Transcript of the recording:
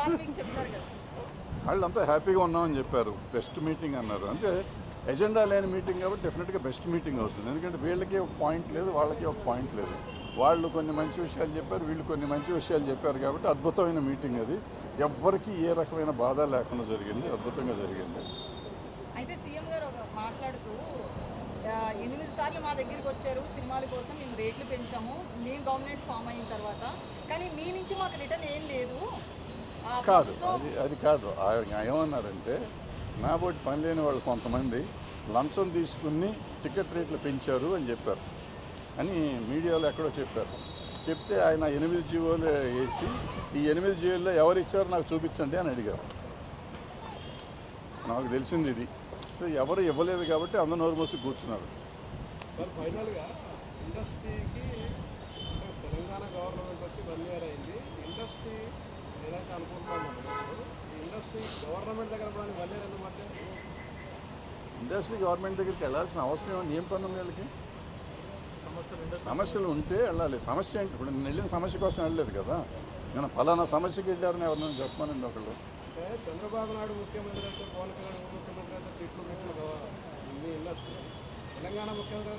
వాళ్ళు వాళ్ళంతా హ్యాపీగా ఉన్నామని చెప్పారు. బెస్ట్ మీటింగ్ అన్నారు. అంటే ఎజెండా లేని మీటింగ్ కాబట్టి డెఫినెట్గా బెస్ట్ మీటింగ్ అవుతుంది. ఎందుకంటే వీళ్ళకి ఒక పాయింట్ లేదు వాళ్ళకి ఒక పాయింట్ లేదు. వాళ్ళు కొన్ని మంచి విషయాలు చెప్పారు వీళ్ళు కొన్ని మంచి విషయాలు చెప్పారు కాబట్టి అద్భుతమైన మీటింగ్ అది. ఎవ్వరికీ ఏ రకమైన బాధ లేకుండా జరిగింది అద్భుతంగా జరిగింది. అయితే సీఎం గారు మాట్లాడుతూ ఎనిమిది సార్లు మా దగ్గరికి వచ్చారు సినిమాల కోసం మేము రేట్లు పెంచాము మేము గవర్నమెంట్ ఫామ్ అయిన తర్వాత. కానీ మీ నుంచి మాకు రిటర్న్ ఏం లేదు. కాదు అది అది కాదు. ఆయన ఏమన్నారంటే నాబోటి పని లేని వాళ్ళు కొంతమంది లంచం తీసుకుని టికెట్ రేట్లు పెంచారు అని చెప్పారు. అని మీడియాలో ఎక్కడో చెప్పారు. చెప్తే ఆయన ఎనిమిది జీవోలు వేసి ఈ ఎనిమిది జీవోల్లో ఎవరు ఇచ్చారో నాకు చూపించండి అని అడిగారు. నాకు తెలిసింది ఇది. సో ఎవరు ఇవ్వలేదు కాబట్టి అందరు నోరు మోసి కూర్చున్నారు. ఫైనల్గా ఇండస్ట్రీకి తెలంగాణ గవర్నమెంట్ వచ్చి వన్ ఇయర్ అయింది. ఇండస్ట్రీ ఏదైతే అనుకుంటున్నామో ఈ ఇండస్ట్రీ గవర్నమెంట్ దగ్గర ఇండస్ట్రీ గవర్నమెంట్ దగ్గరికి వెళ్ళాల్సిన అవసరం ఏమన్నా ఏం పని ఉంది వీళ్ళకి? సమస్యలు ఉంటే వెళ్ళాలి. సమస్య ఏంటి? ఇప్పుడు నేను వెళ్ళిన సమస్య కోసం వెళ్ళలేదు కదా. నేను ఫలానా సమస్యకి వెళ్ళారని ఎవరినైనా చెప్పమనండి ఒకళ్ళు. అంటే చంద్రబాబు నాయుడు ముఖ్యమంత్రి అయితే పవన్ కళ్యాణ్ ముఖ్యమంత్రి ఇండస్ట్రీ తెలంగాణ ముఖ్యమంత్రి